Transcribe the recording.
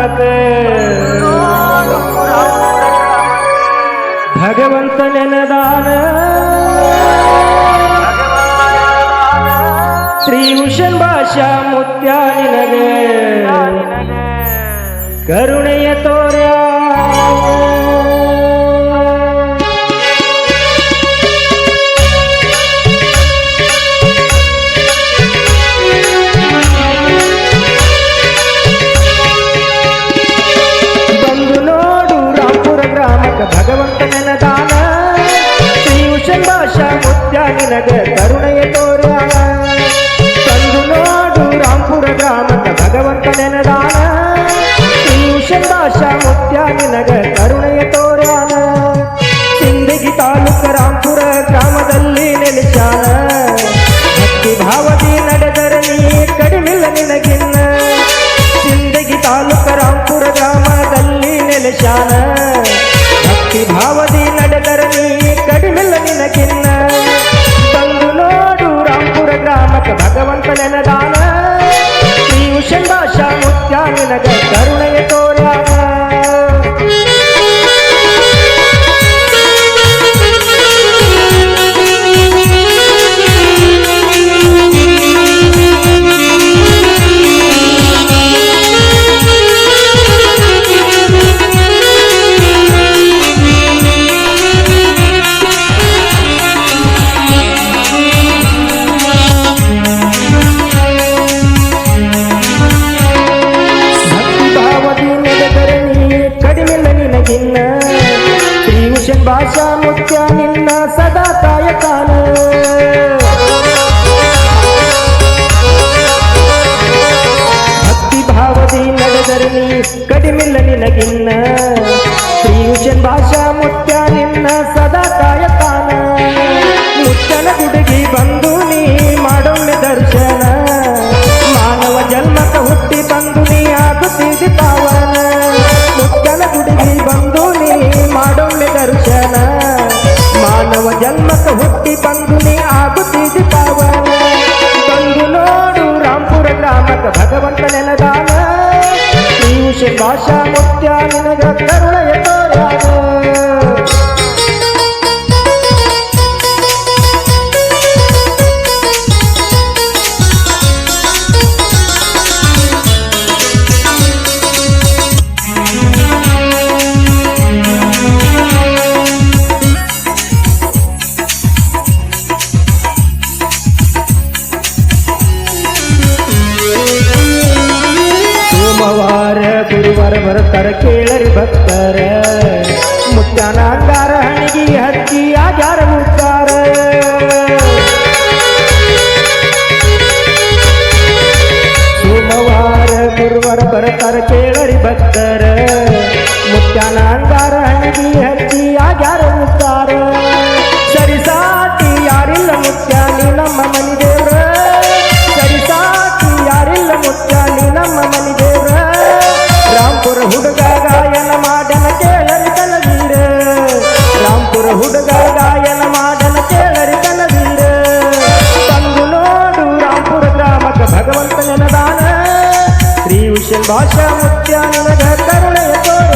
ಮಾತೆ ಭಗವಂತ ನೆನದಾನ. ಶ್ರೀ ಉಷನ್ ಭಾಷಾ ಮುತ್ಯ ನಿನಗೆ. ಕರುಣೆಯ ತೋರ್ಯ. ಅವಧಿ ನಡೆದರೆ ನೀ ಕಡಿಮಿಲ್ಲ ನಿನಗಿನ್ನ. ಸಿಂದಗಿ ತಾಲೂಕ ರಾಂಪುರ ಗ್ರಾಮದಲ್ಲಿ ನೆಲೆಶಾನ. ಭಕ್ತಿ ಭಾವದಿ ನಡೆದರೆ ನೀ ಕಡಿಮಿಲ್ಲ ನಿನಗಿನ್ನ. न। त्रिंशन् भाषा मुक्त्यानि ಬಂದು ಬಂಧುನಿ ಆಗುತ್ತಿದ್ದು ಪಾವನ ಬಂದು ನೋಡು ರಾಂಪುರ ಗ್ರಾಮದ ಭಗವಂತ ನೆಲದಾನ. ನೀವು ಭಾಷಾ ಮುತ್ಯ ನಿನಗ ಬರ್ತಾರ ಕೇಳರಿ ಭಕ್ತರ ಮುತ್ತಾನ ಅಂಗಾರ ಹಣಗಿ ಹತ್ತಿ ಆಗ್ಯಾರ ಮುತ್ತಾರ ಸೋಮವಾರ ಗುರುವಾರ ಬರ್ತಾರ ಕೇಳರಿ ಭಕ್ತ ನೆನದಾನ ಶ್ರೀ ಉಶಲ್ ಭಾಷಾ ಮುತ್ಯ ನನಗ ಕರುಣೆಯ ತೋರ